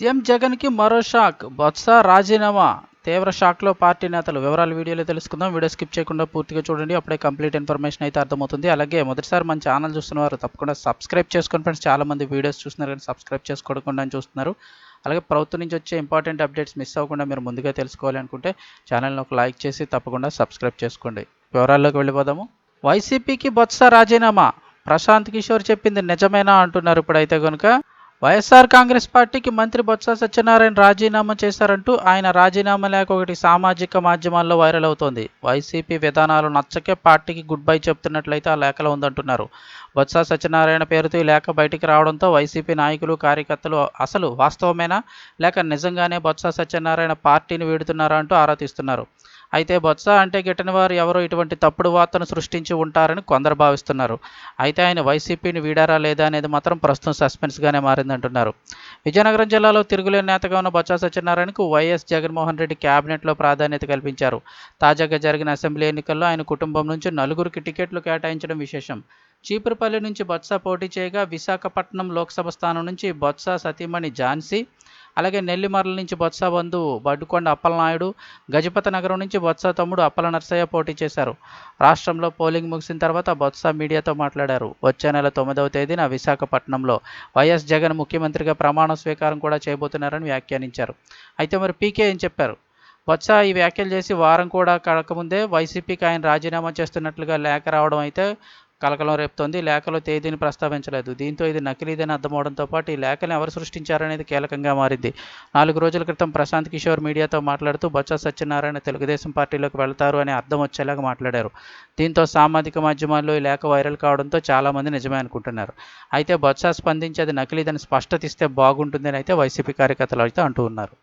CM జగన్కి మరో shock. Botsa రాజీనామా. తీవ్ర షాక్లో పార్టీ నేతలు. వివరాలు వీడియోలో తెలుసుకుందాం. వీడియో స్కిప్ చేయకుండా పూర్తిగా చూడండి. అప్పుడే కంప్లీట్ ఇన్ఫర్మేషన్ అయితే అర్థమవుతుంది. అలాగే మొదటిసారి మన ఛానల్ చూస్తున్నవారు తప్పకుండా సబ్స్క్రైబ్ చేసుకోండి ఫ్రెండ్స్. చాలా మంది వీడియోస్ చూస్తున్నారు కానీ సబ్స్క్రైబ్ చేసుకోకుండా చూస్తున్నారు. అలాగే ప్రభుత్వం నుంచి వచ్చే ఇంపార్టెంట్ అప్డేట్స్ మిస్ అవ్వకుండా మీరు ముందుగా తెలుసుకోవాలి అనుకుంటే ఛానల్ని ఒక లైక్ చేసి తప్పకుండా సబ్స్క్రైబ్ చేసుకోండి. వివరాల్లోకి వెళ్ళిపోదాము. వైసీపీకి బొత్స రాజీనామా. ప్రశాంత్ కిషోర్ చెప్పింది నిజమేనా అంటున్నారు ఇప్పుడైతే కనుక వైఎస్ఆర్ కాంగ్రెస్ పార్టీకి మంత్రి బొత్స సత్యనారాయణ రాజీనామా చేశారంటూ ఆయన రాజీనామా లేఖ ఒకటి సామాజిక మాధ్యమాల్లో వైరల్ అవుతోంది. వైసీపీ విధానాలు నచ్చకే పార్టీకి గుడ్ బై చెప్తున్నట్లయితే ఆ లేఖలో ఉందంటున్నారు. బొత్స సత్యనారాయణ పేరుతో ఈ లేఖ బయటికి రావడంతో వైసీపీ నాయకులు కార్యకర్తలు అసలు వాస్తవమేనా? లేక నిజంగానే బొత్స సత్యనారాయణ పార్టీని వీడుతున్నారా అంటూ ఆరా తీస్తున్నారు. అయితే బొత్స అంటే గిట్టని వారు ఎవరో ఇటువంటి తప్పుడు వార్తను సృష్టించి ఉంటారని కొందరు భావిస్తున్నారు. అయితే ఆయన వైసీపీని వీడారా లేదా అనేది మాత్రం ప్రస్తుతం సస్పెన్స్గానే మారిందంటున్నారు. విజయనగరం జిల్లాలో తిరుగులేని నేతగా ఉన్న బొత్స సత్యనారాయణకు వైఎస్ జగన్మోహన్ రెడ్డి క్యాబినెట్లో ప్రాధాన్యత కల్పించారు. తాజాగా జరిగిన అసెంబ్లీ ఎన్నికల్లో ఆయన కుటుంబం నుంచి నలుగురికి టికెట్లు కేటాయించడం విశేషం. చీపురుపల్లి నుంచి బొత్స పోటీ చేయగా విశాఖపట్నం లోక్సభ స్థానం నుంచి బొత్స సతీమణి ఝాన్సీ అలాగే నెల్లిమర్ల నుంచి బొత్స బంధు బడ్డుకొండ అప్పలనాయుడు గజపతి నగరం నుంచి బొత్స తమ్ముడు అప్పల నర్సయ్య పోటీ చేశారు. రాష్ట్రంలో పోలింగ్ ముగిసిన తర్వాత బొత్స మీడియాతో మాట్లాడారు. వచ్చే నెల తొమ్మిదవ తేదీన విశాఖపట్నంలో వైఎస్ జగన్ ముఖ్యమంత్రిగా ప్రమాణ స్వీకారం కూడా చేయబోతున్నారని వ్యాఖ్యానించారు. అయితే మరి పీకే ఏం చెప్పారు? బొత్స ఈ వ్యాఖ్యలు చేసి వారం కూడా కడకముందే వైసీపీకి ఆయన రాజీనామా చేస్తున్నట్లుగా లేఖ రావడం అయితే కలకలం రేపుతోంది. లేఖలో తేదీని ప్రస్తావించలేదు. దీంతో ఇది నకిలీదని అర్థమవడంతో పాటు ఈ లేఖను ఎవరు సృష్టించారనేది కీలకంగా మారింది. నాలుగు రోజుల క్రితం ప్రశాంత్ కిషోర్ మీడియాతో మాట్లాడుతూ బొత్స సత్యనారాయణ తెలుగుదేశం పార్టీలోకి వెళ్తారు అని అర్థం వచ్చేలాగా మాట్లాడారు. దీంతో సామాజిక మాధ్యమాల్లో ఈ లేఖ వైరల్ కావడంతో చాలామంది నిజమే అనుకుంటున్నారు. అయితే బొత్స స్పందించి అది నకిలీదని స్పష్టత ఇస్తే బాగుంటుందని అయితే వైసీపీ కార్యకర్తలు అయితే అంటూ ఉన్నారు.